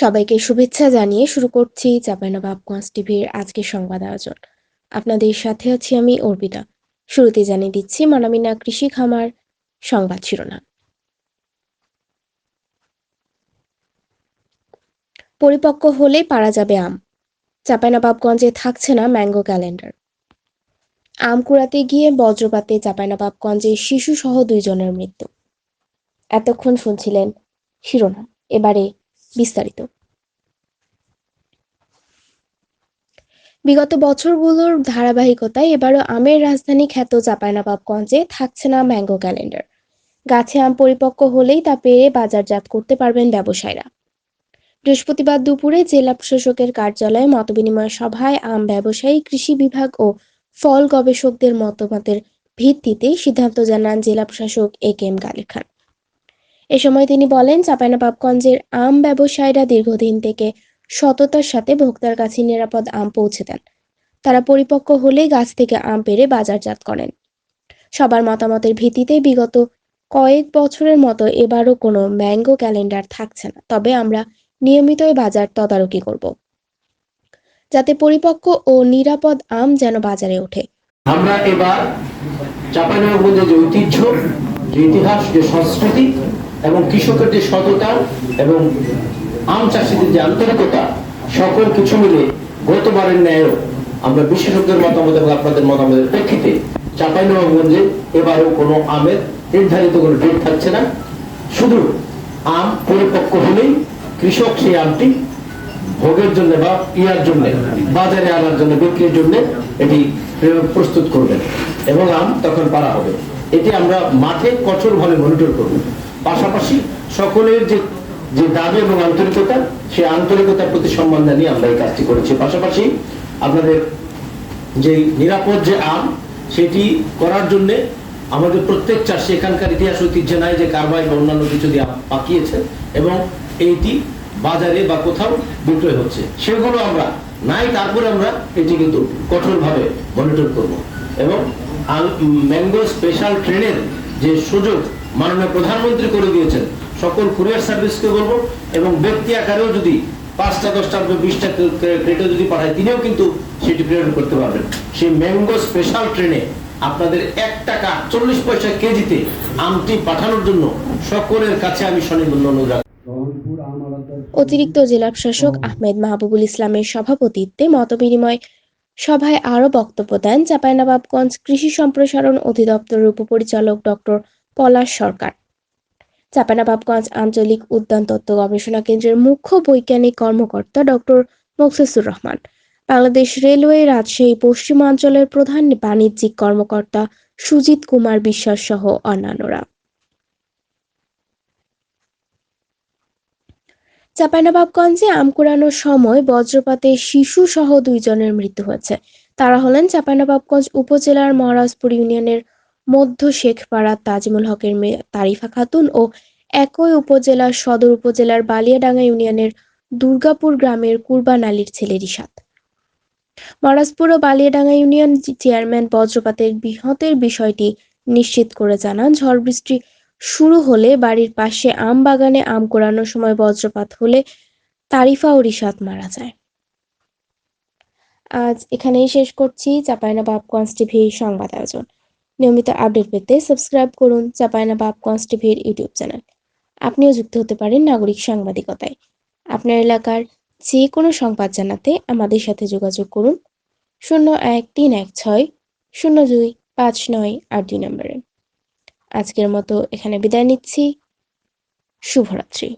সবাইকে শুভেচ্ছা জানিয়ে শুরু করছি চাঁপাইনবাবগঞ্জ টিভির আজকের সংবাদ আয়োজন। আপনাদের সাথে আছি আমি অর্পিতা। শুরুতে জানিয়ে দিচ্ছি, মনামিনা কৃষি খামার সংবাদ শিরোনাম। পরিপক্ক হলেই পারা যাবে আম। চাঁপাইনবাবগঞ্জে থাকছে না ম্যাঙ্গো ক্যালেন্ডার। আম কুড়াতে গিয়ে বজ্রপাতে চাঁপাইনবাবগঞ্জে শিশু সহ দুইজনের মৃত্যু। এতক্ষণ শুনছিলেন শিরোনাম। এবারে বিস্তারিত। বিগত বছরগুলোর ধারাবাহিকতায় এবারও আমের রাজধানী খ্যাত চাঁপাইনবাবগঞ্জে থাকছে না ম্যাঙ্গো ক্যালেন্ডার। গাছে আম পরিপক্ক হলেই তা পেয়ে বাজারজাত করতে পারবেন ব্যবসায়ীরা। বৃহস্পতিবার দুপুরে জেলা প্রশাসকের কার্যালয়ে মতবিনিময় সভায় আম ব্যবসায়ী, কৃষি বিভাগ ও ফল গবেষকদের মতামতের ভিত্তিতে সিদ্ধান্ত জানান জেলা প্রশাসক এ কে এম গালিব খান এ সময় তিনি বলেন চাঁপাইনবাবগঞ্জের আম ব্যবসায়ীরা দীর্ঘদিন থেকে সততার সাথে ভোক্তার কাছে নিরাপদ আম পৌঁছে দেন। তারা পরিপক্ক হলেই গাছ থেকে আম পেরে বাজারজাত করেন। সবার মতামতের ভিত্তিতে বিগত কয়েক বছরের মতো এবারও কোনো ম্যাঙ্গো ক্যালেন্ডার থাকছে না। তবে আমরা নিয়মিতই বাজার তদারকি করব। যাতে পরিপক্ক ও নিরাপদ আম যেন বাজারে ওঠে। আমরা এবার চাঁপাইনবাবগঞ্জের যে ঐতিহ্য যে ইতিহাস, যে সংস্কৃতি এবং কৃষকের যে সততা এবং আম চাষিদের যে আন্তরিকতা, সকল কিছু মিলে গতবারের ন্যায়ও আমরা বিশেষজ্ঞের মতামত এবং আপনাদের মতামতের প্রেক্ষিতে চাঁপাইনবাবগঞ্জে এবারও কোনো আমের নির্ধারিত কোনো ডেট থাকছে না। শুধু আম পরিপক্ক হলেই কৃষক সেই আমটি ভোগের জন্য বা ইয়ার জন্য, বাজারে আনার জন্য, বিক্রির জন্য এটি প্রস্তুত করবেন এবং আম তখন পারা হবে। এটি আমরা মাঠে কঠোরভাবে মনিটর করব। পাশাপাশি সকলের যে যে দাবি এবং আন্তরিকতা সেই আন্তরিকতার প্রতি সম্মান জানিয়ে আমরা এই কাজটি করেছি। পাশাপাশি আপনাদের যে নিরাপদ যে আম, সেটি করার জন্য আমাদের প্রত্যেক চাষি, এখানকার ইতিহাস ঐতিহ্য নাই যে কারবাই বা অন্যান্য কিছু দিয়ে পাকিয়েছে এবং এইটি বাজারে বা কোথাও বিক্রয় হচ্ছে। সেগুলো আমরা নাই, তারপরে আমরা এটি কিন্তু কঠোরভাবে মনিটর করব। এবং ম্যাঙ্গো স্পেশাল ট্রেনের যে সুযোগ মাননীয় প্রধানমন্ত্রী করে দিয়েছেন সকল কুরিয়ার সার্ভিসকে বলব এবং ব্যক্তি আকারেও যদি পাঁচটা দশটা বিশটা ক্রেটে যদি পাঠায় তিনিও কিন্তু সেটি প্রেরণ করতে পারবেন সেই ম্যাঙ্গো স্পেশাল ট্রেনে আপনাদের এক টাকা চল্লিশ পয়সা কেজিতে আমটি পাঠানোর জন্য সকলের কাছে আমি স্বনির্বন্ধ অনুরোধ রাখি। অতিরিক্ত জেলা প্রশাসক আহমেদ মাহবুবুল ইসলামের সভাপতিত্বে মতবিনিময় সভায় আরও বক্তব্য দেন চাঁপাইনবাবগঞ্জ কৃষি সম্প্রসারণ অধিদপ্তরের উপপরিচালক ডক্টর পলাশ সরকার। চাঁপাইনবাবগঞ্জ আঞ্চলিক উদ্যান তত্ত্ব গবেষণা কেন্দ্রের মুখ্য বৈজ্ঞানিক কর্মকর্তা ডক্টর মোকসেসুর রহমান। বাংলাদেশ রেলওয়ে রাজশাহী পশ্চিমাঞ্চলের প্রধান বাণিজ্যিক কর্মকর্তা সুজিত কুমার বিশ্বাস সহ অন্যান্যরা। চাঁপাইনবাবগঞ্জে আম কুড়ানোর সময় বজ্রপাতে শিশু সহ দুইজনের মৃত্যু হয়েছে। তারা হলেন চাঁপাইনবাবগঞ্জ উপজেলার মহারাজপুর ইউনিয়নের মধ্য শেখপাড়া তাজমুল হকের মেয়ে তারিফা খাতুন ও একই উপজেলার সদর উপজেলার বালিয়াডাঙ্গা ইউনিয়নের দুর্গাপুর গ্রামের কুরবান আলীর ছেলে রিশাদ। মহারাজপুর ও বালিয়াডাঙ্গা ইউনিয়ন চেয়ারম্যান বজ্রপাতের বিহতের বিষয়টি নিশ্চিত করে জানান। ঝড় বৃষ্টি শুরু হলে বাড়ির পাশে আম বাগানে আম কোড়ানোর সময় বজ্রপাত হলে তারিফা ও রিশাদ মারা যায়। আজ এখানেই শেষ করছি চাপায়না বাপগঞ্জ টিভির সংবাদ আয়োজন। নিয়মিত আপডেট পেতে সাবস্ক্রাইব করুন চাপায়না বাপগঞ্জ টিভির ইউটিউব চ্যানেল। আপনিও যুক্ত হতে পারেন নাগরিক সাংবাদিকতায়। আপনার এলাকার যে কোনো সংবাদ জানাতে আমাদের সাথে যোগাযোগ করুন। শূন্য এক তিন এক ছয়, শূন্য দুই পাঁচ নয় আট দুই নম্বরে। আজকের মতো এখানে বিদায় নিচ্ছি। শুভরাত্রি।